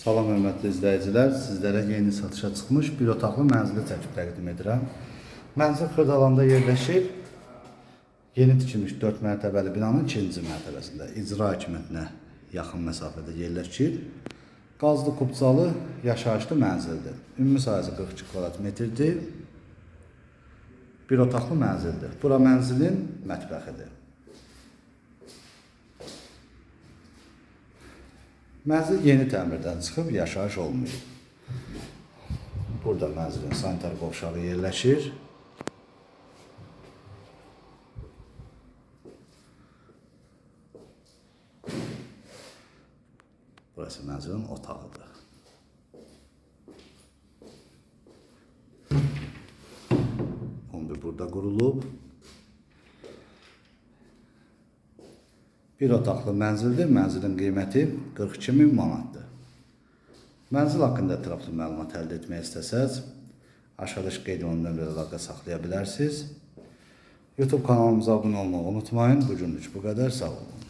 Salam hörmətli izləyicilər, sizlərə yeni satışa çıxmış bir otaqlı mənzili çəkib təqdim edirəm. Mənzil Xırdalanda yerləşir. Yeni tikilmiş 4 mərtəbəli binanın 2-ci mərtəbəsində icra hakimiyyətinə yaxın məsafədə yerləşir. Qazlı kubcalı yaşayışlı mənzildir. Ümumi sahəsi 42 kvadrat metrdir. Bir otaqlı mənzildir. Bura mənzilin mətbəxidir. Mənzil yeni təmirdən çıxıb yaşayış olmayıb. Burada mənzilin sanitar qovşağı yerləşir. Burası mənzilin otağıdır. Kombi burada qurulub. Bir otaqlı mənzildir. Mənzilin qiyməti 42 min manatdır. Mənzil haqqında ətraflı məlumat əldə etmək istəsəz, aşağıdakı qeyd olunan nömrədə əlaqə saxlaya bilərsiniz. YouTube kanalımıza abunə olmağı unutmayın. Bu günlük bu qədər. Sağ olun.